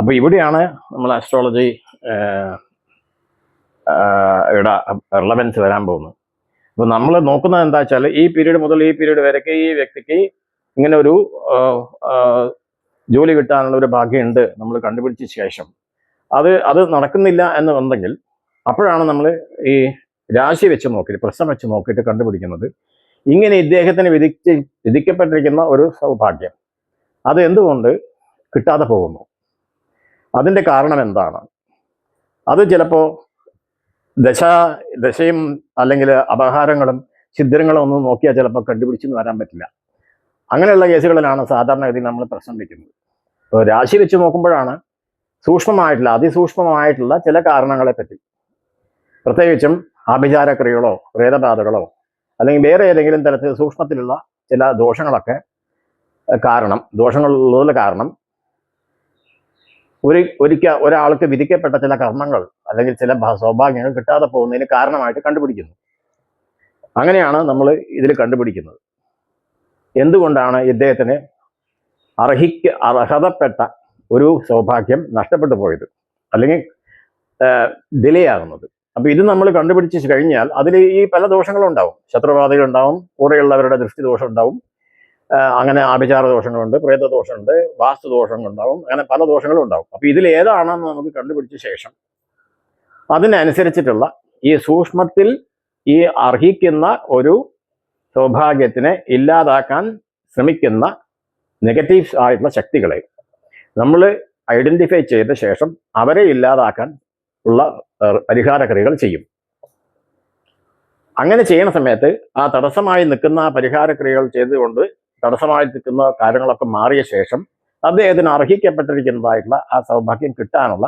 അപ്പോൾ ഇവിടെയാണ് നമ്മൾ ആസ്ട്രോളജി ഇവിടെ റിലവൻസ് വരാൻ പോകുന്നത്. അപ്പോൾ നമ്മൾ നോക്കുന്നത് എന്താ വെച്ചാൽ ഈ പീരീഡ് മുതൽ ഈ പീരീഡ് വരെയൊക്കെ ഈ വ്യക്തിക്ക് ഇങ്ങനെ ഒരു ജോലി കിട്ടാനുള്ള ഒരു ഭാഗ്യമുണ്ട് നമ്മൾ കണ്ടുപിടിച്ച ശേഷം. അത് അത് നടക്കുന്നില്ല എന്ന് വന്നെങ്കിൽ അപ്പോഴാണ് നമ്മൾ ഈ രാശി വെച്ച് നോക്കിയിട്ട് പ്രശ്നം വെച്ച് നോക്കിയിട്ട് കണ്ടുപിടിക്കുന്നത്. ഇങ്ങനെ ഇദ്ദേഹത്തിന് വിധിച്ച് വിധിക്കപ്പെട്ടിരിക്കുന്ന ഒരു സൗഭാഗ്യം. അത് എന്തുകൊണ്ട് കിട്ടാതെ പോകുന്നു? അതിന്റെ കാരണം എന്താണ്? അത് ചിലപ്പോൾ ദശ ദശയും അല്ലെങ്കിൽ അപഹാരങ്ങളും ഛിദ്രങ്ങളും ഒന്നും നോക്കിയാൽ ചിലപ്പോൾ കണ്ടുപിടിച്ചെന്ന് വരാൻ പറ്റില്ല. അങ്ങനെയുള്ള കേസുകളിലാണ് സാധാരണഗതി നമ്മൾ പ്രശ്നം വയ്ക്കുന്നത് അപ്പോൾ രാശി വെച്ച് നോക്കുമ്പോഴാണ് സൂക്ഷ്മമായിട്ടുള്ള അതിസൂക്ഷ്മമായിട്ടുള്ള ചില കാരണങ്ങളെ പറ്റി. പ്രത്യേകിച്ചും ആഭിചാരക്രിയകളോ പ്രേതബാധകളോ അല്ലെങ്കിൽ വേറെ ഏതെങ്കിലും തരത്തിൽ സൂക്ഷ്മത്തിലുള്ള ചില ദോഷങ്ങളൊക്കെ കാരണം ദോഷങ്ങളുള്ള കാരണം ഒരു ഒരിക്കൽ ഒരാൾക്ക് വിധിക്കപ്പെട്ട ചില കർമ്മങ്ങൾ അല്ലെങ്കിൽ ചില സൗഭാഗ്യങ്ങൾ കിട്ടാതെ പോകുന്നതിന് കാരണമായിട്ട് കണ്ടുപിടിക്കുന്നു. അങ്ങനെയാണ് നമ്മൾ ഇതിൽ കണ്ടുപിടിക്കുന്നത്. എന്തുകൊണ്ടാണ് ഇദ്ദേഹത്തിന് അർഹിക്ക അർഹതപ്പെട്ട ഒരു സൗഭാഗ്യം നഷ്ടപ്പെട്ടു പോയത്? അല്ലെങ്കിൽ ഡിലേ ആകുന്നത് അപ്പൊ ഇത് നമ്മൾ കണ്ടുപിടിച്ച് കഴിഞ്ഞാൽ അതിൽ ഈ പല ദോഷങ്ങളും ഉണ്ടാവും ശത്രുബാധകളുണ്ടാവും കൂടെയുള്ളവരുടെ ദൃഷ്ടി ദോഷം ഉണ്ടാവും അങ്ങനെ ആഭിചാര ദോഷങ്ങളുണ്ട് പ്രേത ദോഷമുണ്ട് വാസ്തു ദോഷങ്ങളുണ്ടാവും അങ്ങനെ പല ദോഷങ്ങളും ഉണ്ടാവും. അപ്പൊ ഇതിൽ ഏതാണെന്ന് നമുക്ക് കണ്ടുപിടിച്ച ശേഷം അതിനനുസരിച്ചിട്ടുള്ള ഈ സൂക്ഷ്മത്തിൽ ഈ അർഹിക്കുന്ന ഒരു സൗഭാഗ്യത്തിനെ ഇല്ലാതാക്കാൻ ശ്രമിക്കുന്ന നെഗറ്റീവ്സ് ആയിട്ടുള്ള ശക്തികളെ നമ്മൾ ഐഡന്റിഫൈ ചെയ്ത ശേഷം അവരെ ഇല്ലാതാക്കാൻ ഉള്ള പരിഹാരക്രിയകൾ പരിഹാര ക്രിയകൾ ചെയ്യും. അങ്ങനെ ചെയ്യുന്ന സമയത്ത് ആ തടസ്സമായി നിൽക്കുന്ന പരിഹാരക്രിയകൾ പരിഹാര ക്രിയകൾ ചെയ്തുകൊണ്ട് തടസ്സമായി നിൽക്കുന്ന കാര്യങ്ങളൊക്കെ മാറിയ ശേഷം അദ്ദേഹത്തിന് അർഹിക്കപ്പെട്ടിരിക്കുന്നതായിട്ടുള്ള ആ സൗഭാഗ്യം കിട്ടാനുള്ള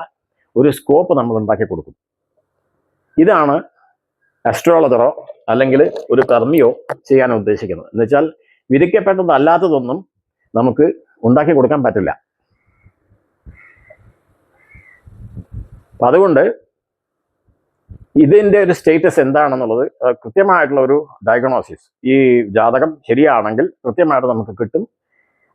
ഒരു സ്കോപ്പ് നമ്മൾ ഉണ്ടാക്കി കൊടുക്കും. ഇതാണ് അസ്ട്രോളജറോ അല്ലെങ്കിൽ ഒരു കർമ്മിയോ ചെയ്യാൻ ഉദ്ദേശിക്കുന്നത്. എന്നുവെച്ചാൽ വിധിക്കപ്പെട്ടതല്ലാത്തതൊന്നും നമുക്ക് ഉണ്ടാക്കി കൊടുക്കാൻ പറ്റില്ല. അപ്പം അതുകൊണ്ട് ഇതിന്റെ ഒരു സ്റ്റേറ്റസ് എന്താണെന്നുള്ളത് കൃത്യമായിട്ടുള്ള ഒരു ഡയഗ്നോസിസ് ഈ ജാതകം ശരിയാണെങ്കിൽ കൃത്യമായിട്ട് നമുക്ക് കിട്ടും.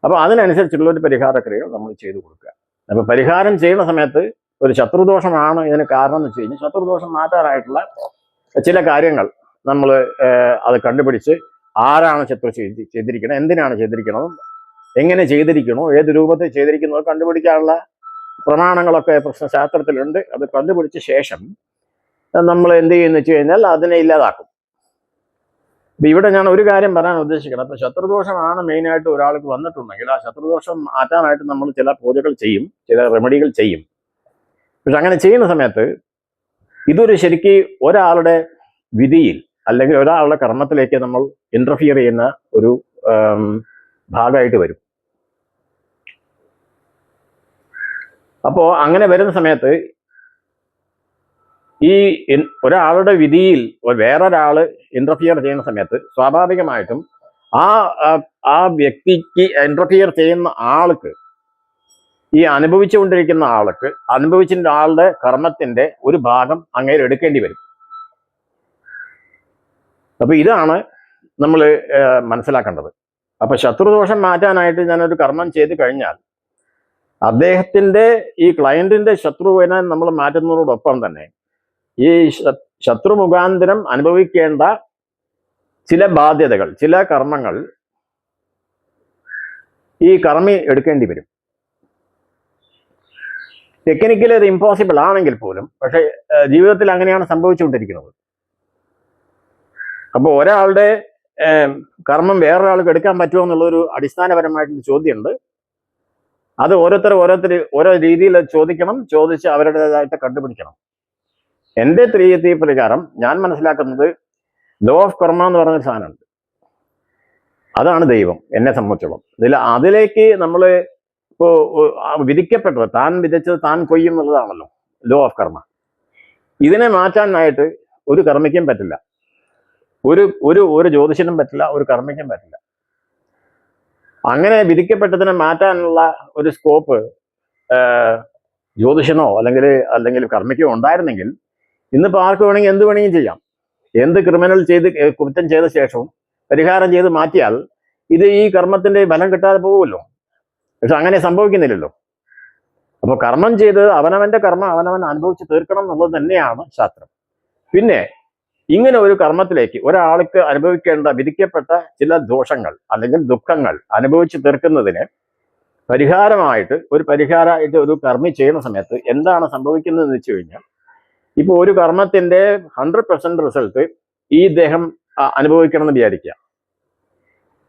അപ്പോൾ അതിനനുസരിച്ചുള്ള ഒരു പരിഹാര ക്രിയകൾ നമ്മൾ ചെയ്തു കൊടുക്കുക. അപ്പോൾ പരിഹാരം ചെയ്യുന്ന സമയത്ത് ഒരു ശത്രുദോഷമാണ് ഇതിന് കാരണം എന്ന് വെച്ച് കഴിഞ്ഞാൽ ശത്രുദോഷം മാറ്റാനായിട്ടുള്ള ചില കാര്യങ്ങൾ നമ്മൾ അത് കണ്ടുപിടിച്ച് ആരാണ് ശത്രു ചെയ്തി ചെയ്തിരിക്കുന്നത് എന്തിനാണ് ചെയ്തിരിക്കണത് എങ്ങനെ ചെയ്തിരിക്കണോ ഏത് രൂപത്തിൽ ചെയ്തിരിക്കുന്നോ കണ്ടുപിടിക്കാനുള്ള പ്രമാണങ്ങളൊക്കെ പ്രശ്നശാസ്ത്രത്തിലുണ്ട്. അത് കണ്ടുപിടിച്ച ശേഷം നമ്മൾ എന്ത് ചെയ്യുന്നു വെച്ച് കഴിഞ്ഞാൽ അതിനെ ഇല്ലാതാക്കും. അപ്പൊ ഇവിടെ ഞാൻ ഒരു കാര്യം പറയാൻ ഉദ്ദേശിക്കണം. അപ്പൊ ശത്രുദോഷമാണ് മെയിനായിട്ട് ഒരാൾക്ക് വന്നിട്ടുണ്ടെങ്കിൽ ആ ശത്രുദോഷം മാറ്റാനായിട്ട് നമ്മൾ ചില പൂജകൾ ചെയ്യും ചില റെമഡികൾ ചെയ്യും. പക്ഷെ അങ്ങനെ ചെയ്യുന്ന സമയത്ത് ഇതൊരു ശരിക്ക് ഒരാളുടെ വിധിയിൽ അല്ലെങ്കിൽ ഒരാളുടെ കർമ്മത്തിലേക്ക് നമ്മൾ ഇന്റർഫിയർ ചെയ്യുന്ന ഒരു ഭാഗമായിട്ട് വരും. അപ്പോ അങ്ങനെ വരുന്ന സമയത്ത് ഈ ഒരാളുടെ വിധിയിൽ വേറൊരാൾ ഇന്റർഫിയർ ചെയ്യുന്ന സമയത്ത് സ്വാഭാവികമായിട്ടും ആ ആ- വ്യക്തിക്ക് ഇന്റർഫിയർ ചെയ്യുന്ന ആൾക്ക് ഈ അനുഭവിച്ചുകൊണ്ടിരിക്കുന്ന ആൾക്ക് അനുഭവിച്ചിരുന്ന ആളുടെ കർമ്മത്തിന്റെ ഒരു ഭാഗം അങ്ങേര് എടുക്കേണ്ടി വരും. അപ്പൊ ഇതാണ് നമ്മൾ മനസ്സിലാക്കേണ്ടത്. അപ്പൊ ശത്രുദോഷം മാറ്റാനായിട്ട് ഞാനൊരു കർമ്മം ചെയ്ത് കഴിഞ്ഞാൽ അദ്ദേഹത്തിന്റെ ഈ ക്ലയന്റിന്റെ ശത്രുവിനെ നമ്മൾ മാറ്റുന്നതോടൊപ്പം തന്നെ ഈ ശത്രു മുഖാന്തരം അനുഭവിക്കേണ്ട ചില ബാധ്യതകൾ ചില കർമ്മങ്ങൾ ഈ കർമ്മി എടുക്കേണ്ടി വരും. ടെക്നിക്കലി അത് ഇമ്പോസിബിൾ ആണെങ്കിൽ പോലും പക്ഷെ ജീവിതത്തിൽ അങ്ങനെയാണ് സംഭവിച്ചുകൊണ്ടിരിക്കുന്നത്. അപ്പോൾ ഒരാളുടെ കർമ്മം വേറൊരാൾക്ക് എടുക്കാൻ പറ്റുമോ എന്നുള്ളൊരു അടിസ്ഥാനപരമായിട്ടുള്ള ചോദ്യമുണ്ട്. അത് ഓരോരുത്തർ ഓരോരുത്തർ ഓരോ രീതിയിൽ ചോദിക്കണം ചോദിച്ച് അവരുടേതായിട്ട് കണ്ടുപിടിക്കണം. എന്റെ ത്രീയത്തി പ്രകാരം ഞാൻ മനസ്സിലാക്കുന്നത് ലോ ഓഫ് കർമ്മ എന്ന് പറഞ്ഞൊരു സാധനമുണ്ട്. അതാണ് ദൈവം എന്നെ സംബന്ധിച്ചോളം. ഇതിൽ അതിലേക്ക് നമ്മൾ ഇപ്പോൾ വിധിക്കപ്പെട്ടത് താൻ വിധിച്ചത് താൻ കൊയ്യും എന്നുള്ളതാണല്ലോ ലോ ഓഫ് കർമ്മ ഇതിനെ മാറ്റാനായിട്ട് ഒരു കർമ്മിക്കും പറ്റില്ല. ഒരു ഒരു ഒരു ജ്യോതിഷനും പറ്റില്ല ഒരു കർമ്മിക്കും പറ്റില്ല. അങ്ങനെ വിധിക്കപ്പെട്ടതിനെ മാറ്റാനുള്ള ഒരു സ്കോപ്പ് ജ്യോതിഷനോ അല്ലെങ്കിൽ അല്ലെങ്കിൽ കർമ്മിക്കോ ഉണ്ടായിരുന്നെങ്കിൽ ഇന്നിപ്പോൾ ആർക്ക് വേണമെങ്കിൽ എന്ത് വേണമെങ്കിലും ചെയ്യാം. എന്ത് ക്രിമിനൽ ചെയ്ത് കുറ്റം ചെയ്ത ശേഷവും പരിഹാരം ചെയ്ത് മാറ്റിയാൽ ഇത് ഈ കർമ്മത്തിന്റെ ഫലം കിട്ടാതെ പോകുമല്ലോ. പക്ഷെ അങ്ങനെ സംഭവിക്കുന്നില്ലല്ലോ. അപ്പോൾ കർമ്മം ചെയ്ത് അവനവന്റെ കർമ്മം അവനവൻ അനുഭവിച്ച് തീർക്കണം എന്നുള്ളത് തന്നെയാണ് ശാസ്ത്രം. പിന്നെ ഇങ്ങനെ ഒരു കർമ്മത്തിലേക്ക് ഒരാൾക്ക് അനുഭവിക്കേണ്ട വിധിക്കപ്പെട്ട ചില ദോഷങ്ങൾ അല്ലെങ്കിൽ ദുഃഖങ്ങൾ അനുഭവിച്ച് തീർക്കുന്നതിന് പരിഹാരമായിട്ട് ഒരു പരിഹാരമായിട്ട് ഒരു കർമ്മി ചെയ്യുന്ന സമയത്ത് എന്താണ് സംഭവിക്കുന്നതെന്ന് വെച്ച് കഴിഞ്ഞാൽ ഇപ്പോൾ ഒരു കർമ്മത്തിന്റെ ഹൺഡ്രഡ് പെർസെന്റ് റിസൾട്ട് ഈ ദേഹം അനുഭവിക്കണം എന്ന് വിചാരിക്കുക.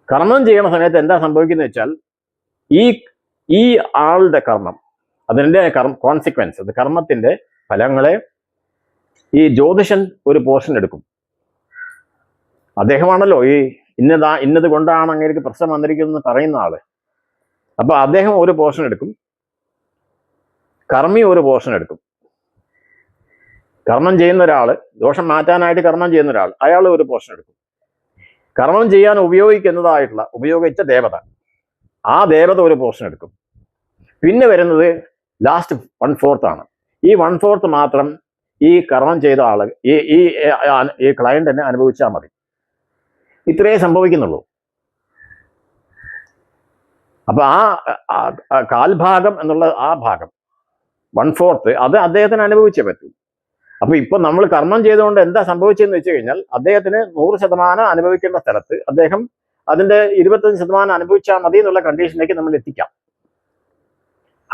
കർമ്മം ചെയ്യുന്ന സമയത്ത് എന്താ സംഭവിക്കുന്നത് വെച്ചാൽ ഈ ഈ ആളുടെ കർമ്മം അതിന്റെ കർമ്മ കോൺസിക്വൻസ് അത് കർമ്മത്തിന്റെ ഫലങ്ങളെ ഈ ജ്യോതിഷൻ ഒരു പോർഷൻ എടുക്കും. അദ്ദേഹമാണല്ലോ ഈ ഇന്നതാ ഇന്നത് കൊണ്ടാണ് അങ്ങേക്ക് പ്രശ്നം വന്നിരിക്കുന്നത് പറയുന്ന ആൾ. അപ്പൊ അദ്ദേഹം ഒരു പോർഷൻ എടുക്കും. കർമ്മി ഒരു പോർഷൻ എടുക്കും. കർമ്മം ചെയ്യുന്ന ഒരാൾ ദോഷം മാറ്റാനായിട്ട് കർമ്മം ചെയ്യുന്ന ഒരാൾ അയാൾ ഒരു പോർഷൻ എടുക്കും. കർമ്മം ചെയ്യാൻ ഉപയോഗിക്കുന്നതായിട്ടുള്ള ഉപയോഗിച്ച ദേവത ആ ദേവത ഒരു പോഷൻ എടുക്കും. പിന്നെ വരുന്നത് ലാസ്റ്റ് വൺ ഫോർത്ത് ആണ്. ഈ വൺ ഫോർത്ത് മാത്രം ഈ കർമ്മം ചെയ്ത ആൾ ഈ ഈ ഈ ക്ലയന്റിനെ അനുഭവിച്ചാൽ മതി. ഇത്രയേ സംഭവിക്കുന്നുള്ളൂ. അപ്പൊ ആ കാൽഭാഗം എന്നുള്ള ആ ഭാഗം വൺ ഫോർത്ത് അത് അദ്ദേഹത്തിന് അനുഭവിച്ചേ പറ്റൂ. അപ്പൊ ഇപ്പൊ നമ്മൾ കർമ്മം ചെയ്തുകൊണ്ട് എന്താ സംഭവിച്ചതെന്ന് വെച്ച് കഴിഞ്ഞാൽ അദ്ദേഹത്തിന് നൂറ് ശതമാനം അനുഭവിക്കേണ്ട സ്ഥലത്ത് അദ്ദേഹം അതിന്റെ ഇരുപത്തഞ്ച് ശതമാനം അനുഭവിച്ചാൽ മതി എന്നുള്ള കണ്ടീഷനിലേക്ക് നമ്മൾ എത്തിക്കാം.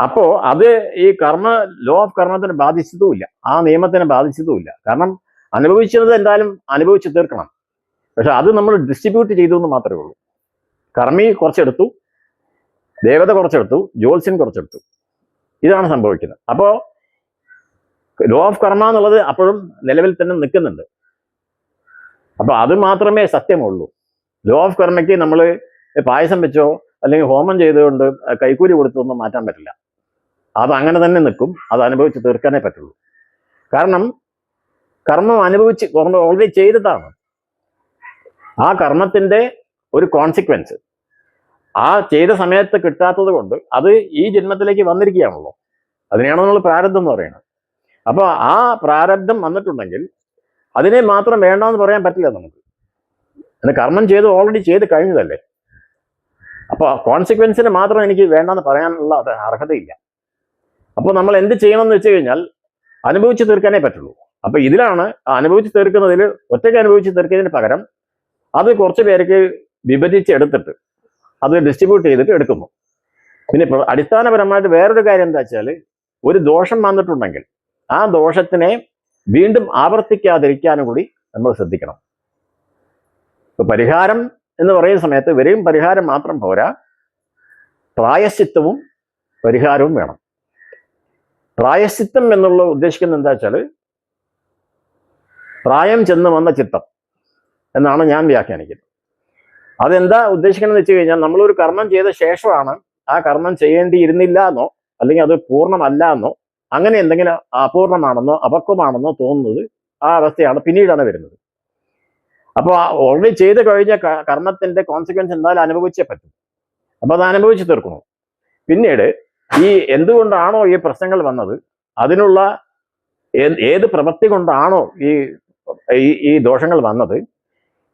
അപ്പോ അത് ഈ കർമ്മ ലോ ഓഫ് കർമ്മത്തിന് ബാധിച്ചതുമില്ല. ആ നിയമത്തിന് ബാധിച്ചതുമില്ല. കാരണം അനുഭവിച്ചത് എന്തായാലും അനുഭവിച്ചു തീർക്കണം. പക്ഷെ അത് നമ്മൾ ഡിസ്ട്രിബ്യൂട്ട് ചെയ്തു എന്ന് മാത്രമേ ഉള്ളൂ. കർമ്മി കുറച്ചെടുത്തു ദേവത കുറച്ചെടുത്തു ജ്യോത്സ്യൻ കുറച്ചെടുത്തു. ഇതാണ് സംഭവിക്കുന്നത്. അപ്പോ ലോ ഓഫ് കർമ്മ എന്നുള്ളത് അപ്പോഴും നിലവിൽ തന്നെ നിൽക്കുന്നുണ്ട്. അപ്പൊ അത് മാത്രമേ സത്യമുള്ളൂ ലോ ഓഫ് കർമ്മയ്ക്ക് നമ്മൾ പായസം വെച്ചോ അല്ലെങ്കിൽ ഹോമം ചെയ്തുകൊണ്ട് കൈക്കൂലി കൊടുത്തൊന്നും മാറ്റാൻ പറ്റില്ല. അത് അങ്ങനെ തന്നെ നിൽക്കും. അത് അനുഭവിച്ച് തീർക്കാനേ പറ്റുള്ളൂ. കാരണം കർമ്മം അനുഭവിച്ച് ഓൾറെഡി ചെയ്തതാണ്. ആ കർമ്മത്തിന്റെ ഒരു കോൺസിക്വൻസ് ആ ചെയ്ത സമയത്ത് കിട്ടാത്തത് കൊണ്ട് അത് ഈ ജന്മത്തിലേക്ക് വന്നിരിക്കുകയാണല്ലോ. അതിനെയാണ് നമ്മൾ പ്രാരബ്ധം എന്ന് പറയുന്നത്. അപ്പോൾ ആ പ്രാരബ്ധം വന്നിട്ടുണ്ടെങ്കിൽ അതിനെ മാത്രം വേണ്ടെന്ന് പറയാൻ പറ്റില്ല നമുക്ക്. അത് കർമ്മം ചെയ്ത് ഓൾറെഡി ചെയ്ത് കഴിഞ്ഞതല്ലേ? അപ്പോൾ കോൺസിക്വൻസിന് മാത്രം എനിക്ക് വേണ്ടെന്ന് പറയാനുള്ള അർഹതയില്ല. അപ്പോൾ നമ്മൾ എന്ത് ചെയ്യണമെന്ന് വെച്ച് കഴിഞ്ഞാൽ അനുഭവിച്ച് തീർക്കാനേ പറ്റുള്ളൂ. അപ്പോൾ ഇതിലാണ് അനുഭവിച്ച് തീർക്കുന്നതിൽ ഒറ്റയ്ക്ക് അനുഭവിച്ച് തീർക്കുന്നതിന് പകരം അത് കുറച്ച് പേർക്ക് വിഭജിച്ച് എടുത്തിട്ട് അത് ഡിസ്ട്രിബ്യൂട്ട് ചെയ്തിട്ട് എടുക്കുന്നു. പിന്നെ അടിസ്ഥാനപരമായിട്ട് വേറൊരു കാര്യം എന്താ വെച്ചാൽ ഒരു ദോഷം വന്നിട്ടുണ്ടെങ്കിൽ ആ ദോഷത്തിനെ വീണ്ടും ആവർത്തിക്കാതിരിക്കാനും കൂടി നമ്മൾ ശ്രദ്ധിക്കണം. പരിഹാരം എന്ന് പറയുന്ന സമയത്ത് വെറും പരിഹാരം മാത്രം പോരാ. പ്രായശ്ചിത്തവും പരിഹാരവും വേണം. പ്രായശ്ചിത്തം എന്നുള്ള ഉദ്ദേശിക്കുന്നത് എന്താ വെച്ചാൽ പ്രായം ചെന്ന് വന്ന ചിത്തം എന്നാണ് ഞാൻ വ്യാഖ്യാനിക്കുന്നത്. അതെന്താ ഉദ്ദേശിക്കുന്നത് വെച്ച് കഴിഞ്ഞാൽ നമ്മളൊരു കർമ്മം ചെയ്ത ശേഷമാണ് ആ കർമ്മം ചെയ്യേണ്ടിയിരുന്നില്ല എന്നോ അല്ലെങ്കിൽ അത് പൂർണമല്ല എന്നോ അങ്ങനെ എന്തെങ്കിലും അപൂർണമാണെന്നോ അപക്വമാണെന്നോ തോന്നുന്നത് ആ അവസ്ഥയാണ് പിന്നീടാണ് വരുന്നത്. അപ്പോൾ ഓൾറെഡി ചെയ്ത് കഴിഞ്ഞ കർമ്മത്തിന്റെ കോൺസിക്വൻസ് എന്തായാലും അനുഭവിച്ചേ പറ്റും. അപ്പോൾ അത് അനുഭവിച്ച് തീർക്കണം പിന്നീട് ഈ എന്തുകൊണ്ടാണോ ഈ പ്രശ്നങ്ങൾ വന്നത്? അതിനുള്ള ഏത് പ്രവൃത്തി കൊണ്ടാണോ ഈ- ഈ ദോഷങ്ങൾ വന്നത്?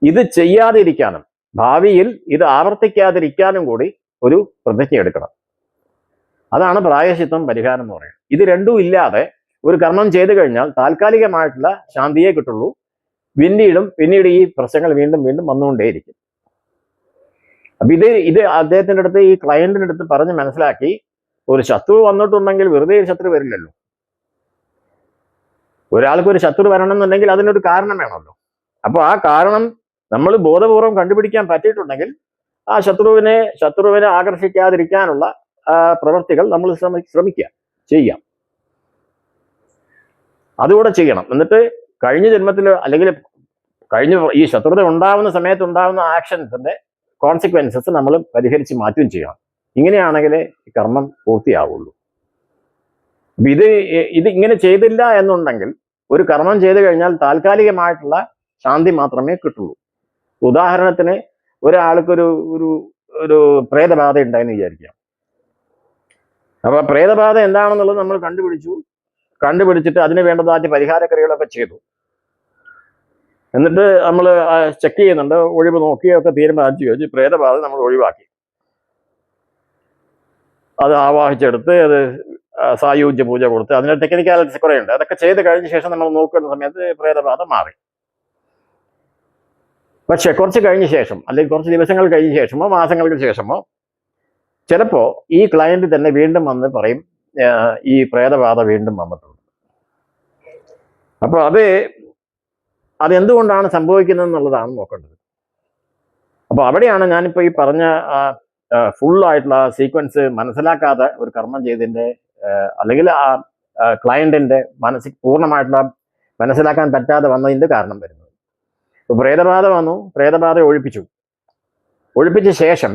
ഇത് ചെയ്യാതിരിക്കാനും ഭാവിയിൽ ഇത് ആവർത്തിക്കാതിരിക്കാനും കൂടി ഒരു പ്രതിജ്ഞ എടുക്കണം അതാണ് പ്രായശിത്വം പരിഹാരം എന്ന് പറയുന്നത്. ഇത് രണ്ടും ഇല്ലാതെ ഒരു കർമ്മം ചെയ്തു കഴിഞ്ഞാൽ താൽക്കാലികമായിട്ടുള്ള ശാന്തിയെ കിട്ടുള്ളൂ. പിന്നീടും പിന്നീട് ഈ പ്രശ്നങ്ങൾ വീണ്ടും വീണ്ടും വന്നുകൊണ്ടേയിരിക്കും. അപ്പൊ ഇത് ഇത് അദ്ദേഹത്തിന്റെ അടുത്ത് ഈ ക്ലയന്റിന്റെ അടുത്ത് പറഞ്ഞ് മനസ്സിലാക്കി ഒരു ശത്രു വന്നിട്ടുണ്ടെങ്കിൽ വെറുതെ ഒരു ശത്രു വരില്ലല്ലോ. ഒരാൾക്ക് ഒരു ശത്രു വരണമെന്നുണ്ടെങ്കിൽ അതിനൊരു കാരണം വേണമല്ലോ. അപ്പൊ ആ കാരണം നമ്മൾ ബോധപൂർവം കണ്ടുപിടിക്കാൻ പറ്റിയിട്ടുണ്ടെങ്കിൽ ആ ശത്രുവിനെ ശത്രുവിനെ ആകർഷിക്കാതിരിക്കാനുള്ള പ്രവർത്തികൾ നമ്മൾ ശ്രമി ശ്രമിക്കുക ചെയ്യാം. അതുകൂടെ ചെയ്യണം. എന്നിട്ട് കഴിഞ്ഞ ജന്മത്തിൽ അല്ലെങ്കിൽ കഴിഞ്ഞ ഈ ശത്രുത ഉണ്ടാവുന്ന സമയത്ത് ഉണ്ടാവുന്ന ആക്ഷൻസിന്റെ കോൺസിക്വൻസസ് നമ്മൾ പരിഹരിച്ച് മാറ്റുകയും ചെയ്യണം. ഇങ്ങനെയാണെങ്കിലേ കർമ്മം പൂർത്തിയാവുള്ളൂ. ഇത് ഇത് ഇങ്ങനെ ചെയ്തില്ല എന്നുണ്ടെങ്കിൽ ഒരു കർമ്മം ചെയ്തു കഴിഞ്ഞാൽ താൽക്കാലികമായിട്ടുള്ള ശാന്തി മാത്രമേ കിട്ടുള്ളൂ. ഉദാഹരണത്തിന് ഒരാൾക്കൊരു ഒരു ഒരു പ്രേതബാധ ഉണ്ടായെന്ന് വിചാരിക്കാം. അപ്പൊ ആ പ്രേതബാധ എന്താണെന്നുള്ളത് നമ്മൾ കണ്ടുപിടിച്ചു. കണ്ടുപിടിച്ചിട്ട് അതിന് വേണ്ടതായിട്ട് പരിഹാരക്രിയകളൊക്കെ ചെയ്തു. എന്നിട്ട് നമ്മൾ ചെക്ക് ചെയ്യുന്നുണ്ട്. ഒഴിവ് നോക്കിയൊക്കെ തീരുമാനിച്ചു ചോദിച്ചു പ്രേതബാധ നമ്മൾ ഒഴിവാക്കി. അത് ആവാഹിച്ചെടുത്ത് അത് സായുജ്യ പൂജ കൊടുത്ത് അതിന് ടെക്നിക്കാലിറ്റീസ് കുറേ ഉണ്ട്. അതൊക്കെ ചെയ്ത് കഴിഞ്ഞ ശേഷം നമ്മൾ നോക്കുന്ന സമയത്ത് പ്രേതബാധ മാറി. പക്ഷെ കുറച്ച് കഴിഞ്ഞ ശേഷം അല്ലെങ്കിൽ കുറച്ച് ദിവസങ്ങൾ കഴിഞ്ഞ ശേഷമോ മാസങ്ങൾക്ക് ശേഷമോ ചിലപ്പോ ഈ ക്ലയന്റ് തന്നെ വീണ്ടും വന്ന് പറയും ഈ പ്രേതബാധ വീണ്ടും വന്നിട്ടുണ്ട്. അപ്പോൾ അത് അതെന്തുകൊണ്ടാണ് സംഭവിക്കുന്നത് എന്നുള്ളതാണ് നോക്കേണ്ടത്. അപ്പോൾ അവിടെയാണ് ഞാനിപ്പോൾ ഈ പറഞ്ഞ ഫുൾ ആയിട്ടുള്ള സീക്വൻസ് മനസ്സിലാക്കാതെ ഒരു കർമ്മം ചെയ്തതിന്റെ ആ, അല്ലെങ്കിൽ ആ ക്ലയന്റിന്റെ മനസ്സിൽ പൂർണമായിട്ടുള്ള മനസ്സിലാക്കാൻ പറ്റാതെ വന്നതിന്റെ കാരണം വരുന്നത്. പ്രേതബാധ വന്നു പ്രേതബാധ ഒഴിപ്പിച്ചു. ഒഴിപ്പിച്ച ശേഷം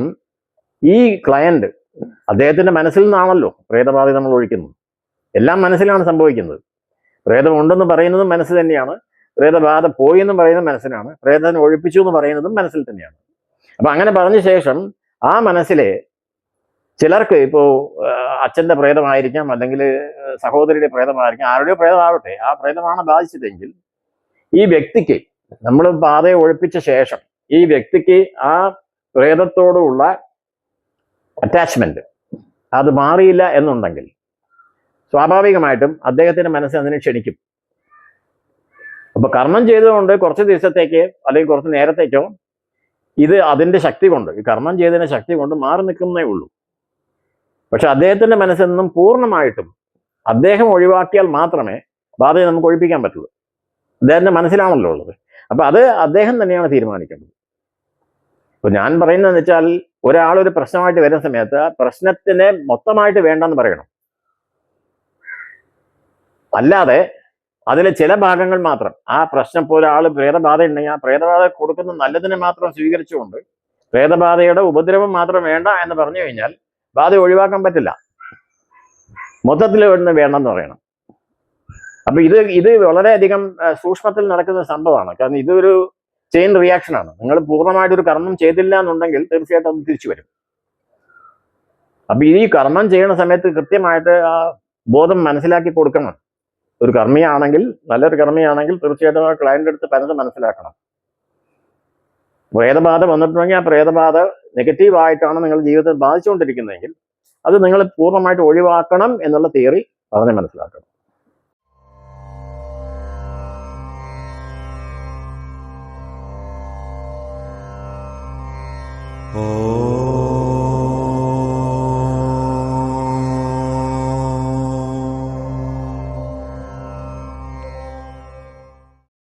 ഈ ക്ലയന്റ് അദ്ദേഹത്തിന്റെ മനസ്സിൽ നിന്നാണല്ലോ പ്രേതബാധ നമ്മൾ ഒഴിക്കുന്നത്. എല്ലാം മനസ്സിലാണ് സംഭവിക്കുന്നത്. പ്രേതം ഉണ്ടെന്ന് പറയുന്നതും മനസ്സ് തന്നെയാണ്. പ്രേതബാധ പോയി എന്ന് പറയുന്നത് മനസ്സിനാണ്. പ്രേതത്തിനെ ഒഴിപ്പിച്ചു എന്ന് പറയുന്നതും മനസ്സിൽ തന്നെയാണ്. അപ്പൊ അങ്ങനെ പറഞ്ഞ ശേഷം ആ മനസ്സിലെ ചിലർക്ക് ഇപ്പോ അച്ഛന്റെ പ്രേതമായിരിക്കാം അല്ലെങ്കിൽ സഹോദരിയുടെ പ്രേതമായിരിക്കാം ആരുടെയോ പ്രേതമാവട്ടെ ആ പ്രേതമാണ് ബാധിച്ചതെങ്കിൽ ഈ വ്യക്തിക്ക് നമ്മൾ പാതയെ ഒഴിപ്പിച്ച ശേഷം ഈ വ്യക്തിക്ക് ആ പ്രേതത്തോടുള്ള അറ്റാച്ച്മെന്റ് അത് മാറിയില്ല എന്നുണ്ടെങ്കിൽ സ്വാഭാവികമായിട്ടും അദ്ദേഹത്തിന്റെ മനസ്സ് അതിനെ ക്ഷണിക്കും. അപ്പോൾ കർമ്മം ചെയ്തുകൊണ്ട് കുറച്ച് ദിവസത്തേക്ക് അല്ലെങ്കിൽ കുറച്ച് നേരത്തേക്കോ ഇത് അതിന്റെ ശക്തി കൊണ്ട് ഈ കർമ്മം ചെയ്തതിന്റെ ശക്തി കൊണ്ട് മാറി നിൽക്കുന്നേ ഉള്ളൂ. പക്ഷെ അദ്ദേഹത്തിന്റെ മനസ്സിൽ നിന്നും പൂർണമായിട്ടും അദ്ദേഹം ഒഴിവാക്കിയാൽ മാത്രമേ ബാധയെ നമുക്ക് ഒഴിപ്പിക്കാൻ പറ്റുള്ളൂ. അദ്ദേഹത്തിന്റെ മനസ്സിലാണല്ലോ ഉള്ളത്. അപ്പൊ അത് അദ്ദേഹം തന്നെയാണ് തീരുമാനിക്കേണ്ടത്. ഇപ്പൊ ഞാൻ പറയുന്നതെന്ന് വെച്ചാൽ ഒരു പ്രശ്നമായിട്ട് വരുന്ന സമയത്ത് പ്രശ്നത്തിനെ മൊത്തമായിട്ട് വേണ്ടെന്ന് പറയണം. അല്ലാതെ അതിലെ ചില ഭാഗങ്ങൾ മാത്രം ആ പ്രശ്നം ഇപ്പോൾ ഒരാൾ പ്രേതബാധ ഉണ്ടെങ്കിൽ ആ പ്രേതബാധ കൊടുക്കുന്ന നല്ലതിനെ മാത്രം സ്വീകരിച്ചുകൊണ്ട് പ്രേതബാധയുടെ ഉപദ്രവം മാത്രം വേണ്ട എന്ന് പറഞ്ഞു കഴിഞ്ഞാൽ ബാധ ഒഴിവാക്കാൻ പറ്റില്ല. മൊത്തത്തിൽ ഇവിടുന്ന് വേണമെന്ന് പറയണം. അപ്പൊ ഇത് ഇത് വളരെയധികം സൂക്ഷ്മത്തിൽ നടക്കുന്ന സംഭവമാണ്. കാരണം ഇതൊരു ചെയിൻ റിയാക്ഷൻ ആണ്. നിങ്ങൾ പൂർണമായിട്ട് ഒരു കർമ്മം ചെയ്തില്ല എന്നുണ്ടെങ്കിൽ തീർച്ചയായിട്ടും അത് തിരിച്ചു വരും. അപ്പൊ ഈ കർമ്മം ചെയ്യുന്ന സമയത്ത് കൃത്യമായിട്ട് ആ ബോധം മനസ്സിലാക്കി കൊടുക്കണം. ഒരു കർമ്മിയാണെങ്കിൽ നല്ലൊരു കർമ്മിയാണെങ്കിൽ തീർച്ചയായിട്ടും ആ ക്ലയന്റ് അടുത്ത് പലത് മനസ്സിലാക്കണം. പ്രേതബാധ വന്നിട്ടുണ്ടെങ്കിൽ ആ പ്രേതബാധ നെഗറ്റീവ് ആയിട്ടാണ് നിങ്ങൾ ജീവിതത്തിൽ ബാധിച്ചുകൊണ്ടിരിക്കുന്നതെങ്കിൽ അത് നിങ്ങൾ പൂർണമായിട്ട് ഒഴിവാക്കണം എന്നുള്ള തിയറി പറഞ്ഞ് മനസ്സിലാക്കണം. Oh.